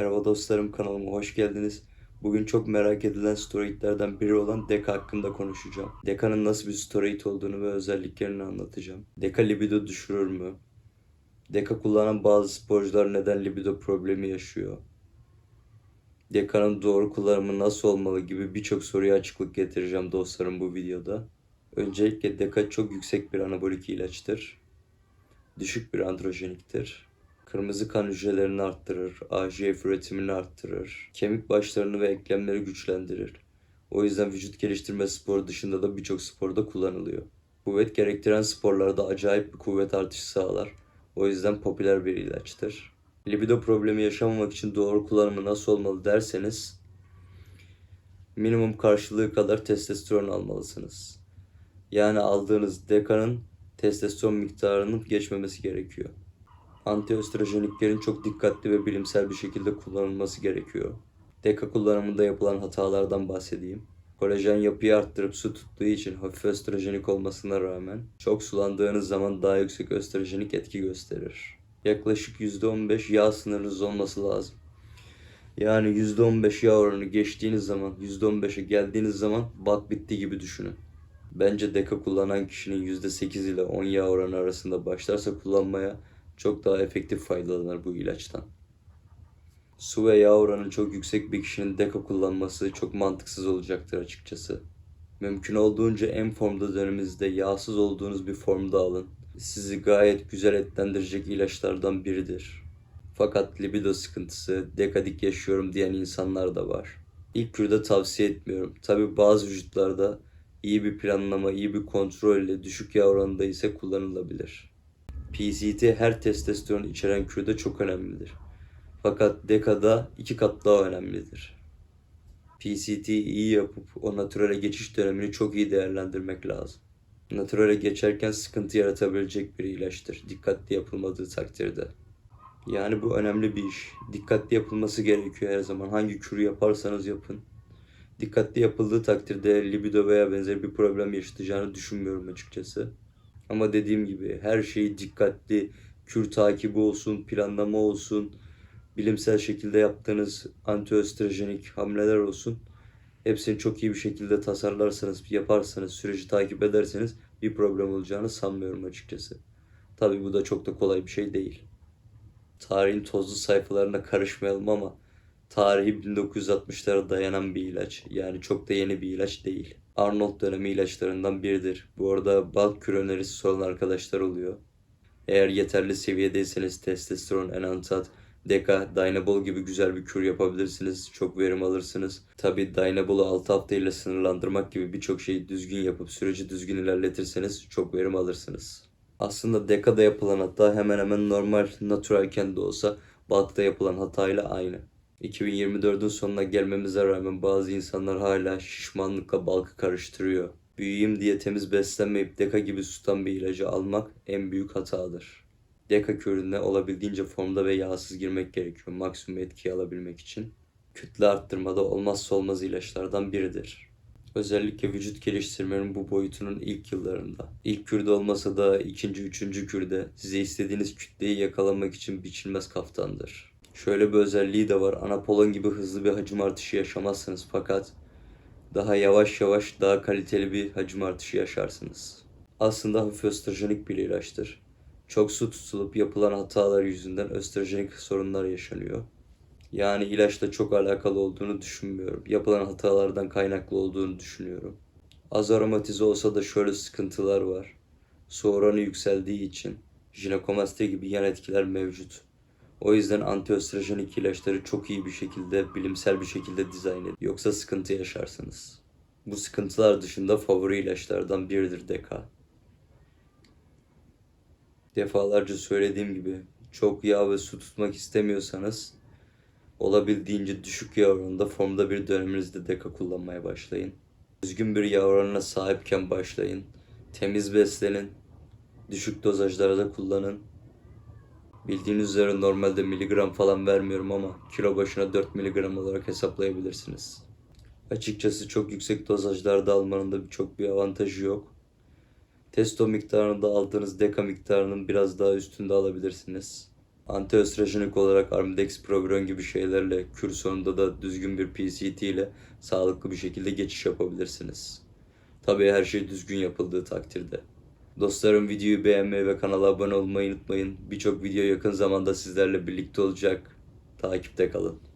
Merhaba dostlarım kanalıma hoş geldiniz. Bugün çok merak edilen steroidlerden biri olan Deka hakkında konuşacağım. Deka'nın nasıl bir steroid olduğunu ve özelliklerini anlatacağım. Deka libido düşürür mü? Deka kullanan bazı sporcular neden libido problemi yaşıyor? Deka'nın doğru kullanımı nasıl olmalı gibi birçok soruya açıklık getireceğim dostlarım bu videoda. Öncelikle Deka çok yüksek bir anabolik ilaçtır. Düşük bir androjeniktir. Kırmızı kan hücrelerini arttırır, AGF üretimini arttırır, kemik başlarını ve eklemleri güçlendirir. O yüzden vücut geliştirme sporu dışında da birçok sporda kullanılıyor. Kuvvet gerektiren sporlarda acayip bir kuvvet artışı sağlar. O yüzden popüler bir ilaçtır. Libido problemi yaşamamak için doğru kullanımı nasıl olmalı derseniz minimum karşılığı kadar testosteron almalısınız. Yani aldığınız dekanın testosteron miktarının geçmemesi gerekiyor. Antiöstrojeniklerin çok dikkatli ve bilimsel bir şekilde kullanılması gerekiyor. Deka kullanımında yapılan hatalardan bahsedeyim. Kolajen yapıyı arttırıp su tuttuğu için hafif östrojenik olmasına rağmen çok sulandığınız zaman daha yüksek östrojenik etki gösterir. Yaklaşık %15 yağ sınırınız olması lazım. Yani %15 yağ oranı geçtiğiniz zaman, %15'e geldiğiniz zaman bak bitti gibi düşünün. Bence deka kullanan kişinin %8 ile 10 yağ oranı arasında başlarsa kullanmaya çok daha efektif faydalanır bu ilaçtan. Su ve yağ oranı çok yüksek bir kişinin deka kullanması çok mantıksız olacaktır açıkçası. Mümkün olduğunca en formda döneminizde yağsız olduğunuz bir formda alın. Sizi gayet güzel etlendirecek ilaçlardan biridir. Fakat libido sıkıntısı, dekadik yaşıyorum diyen insanlar da var. İlk kürde tavsiye etmiyorum. Tabi bazı vücutlarda iyi bir planlama, iyi bir kontrol ile düşük yağ oranında ise kullanılabilir. PCT her testosteron içeren kürde çok önemlidir. Fakat dekada iki kat daha önemlidir. PCT'yi iyi yapıp o naturale geçiş dönemini çok iyi değerlendirmek lazım. Naturale geçerken sıkıntı yaratabilecek bir ilaçtır. Dikkatli yapılmadığı takdirde. Yani bu önemli bir iş. Dikkatli yapılması gerekiyor her zaman. Hangi kürü yaparsanız yapın. Dikkatli yapıldığı takdirde libido veya benzer bir problem yaşatacağını düşünmüyorum açıkçası. Ama dediğim gibi her şeyi dikkatli, kür takibi olsun, planlama olsun, bilimsel şekilde yaptığınız antiöstrojenik hamleler olsun. Hepsini çok iyi bir şekilde tasarlarsanız, yaparsanız, süreci takip ederseniz bir problem olacağını sanmıyorum açıkçası. Tabi bu da çok da kolay bir şey değil. Tarihin tozlu sayfalarına karışmayalım ama tarihi 1960'lara dayanan bir ilaç. Yani çok da yeni bir ilaç değil. Arnold dönemi ilaçlarından biridir. Bu arada bal kür önerisi olan arkadaşlar oluyor. Eğer yeterli seviyedeyseniz testosteron, enantat, deka, dynabol gibi güzel bir kür yapabilirsiniz. Çok verim alırsınız. Tabi dynabol'u 6 hafta ile sınırlandırmak gibi birçok şeyi düzgün yapıp süreci düzgün ilerletirseniz çok verim alırsınız. Aslında dekada yapılan hata hemen hemen normal, naturalken de olsa bulkta yapılan hatayla aynı. 2024'ün sonuna gelmemize rağmen bazı insanlar hala şişmanlıkla balkı karıştırıyor. Büyüyeyim diye temiz beslenmeyip deka gibi tutan bir ilacı almak en büyük hatadır. Deka körüne olabildiğince formda ve yağsız girmek gerekiyor maksimum etkiyi alabilmek için. Kütle arttırmada olmazsa olmaz ilaçlardan biridir. Özellikle vücut geliştirmenin bu boyutunun ilk yıllarında. İlk kürde olmasa da ikinci, üçüncü kürde size istediğiniz kütleyi yakalamak için biçilmez kaftandır. Şöyle bir özelliği de var. Anapolon gibi hızlı bir hacim artışı yaşamazsınız fakat daha yavaş yavaş daha kaliteli bir hacim artışı yaşarsınız. Aslında hafif östrojenik bir ilaçtır. Çok su tutulup yapılan hatalar yüzünden östrojenik sorunlar yaşanıyor. Yani ilaçla çok alakalı olduğunu düşünmüyorum. Yapılan hatalardan kaynaklı olduğunu düşünüyorum. Az aromatize olsa da şöyle sıkıntılar var. Su oranı yükseldiği için jinekomasti gibi yan etkiler mevcut. O yüzden antiöstrojenik ilaçları çok iyi bir şekilde, bilimsel bir şekilde dizayn edin. Yoksa sıkıntı yaşarsınız. Bu sıkıntılar dışında favori ilaçlardan biridir Deka. Defalarca söylediğim gibi çok yağ ve su tutmak istemiyorsanız olabildiğince düşük yağ oranında formda bir döneminizde Deka kullanmaya başlayın. Düzgün bir yağ oranına sahipken başlayın. Temiz beslenin. Düşük dozajlarda kullanın. Bildiğiniz üzere normalde miligram falan vermiyorum ama kilo başına 4 miligram olarak hesaplayabilirsiniz. Açıkçası çok yüksek dozajlarda almanın da çok bir avantajı yok. Testo miktarını da aldığınız deka miktarının biraz daha üstünde alabilirsiniz. Antiöstrojenik olarak Armidex Progron gibi şeylerle kür sonunda da düzgün bir PCT ile sağlıklı bir şekilde geçiş yapabilirsiniz. Tabii her şey düzgün yapıldığı takdirde. Dostlarım videoyu beğenmeyi ve kanala abone olmayı unutmayın. Birçok video yakın zamanda sizlerle birlikte olacak. Takipte kalın.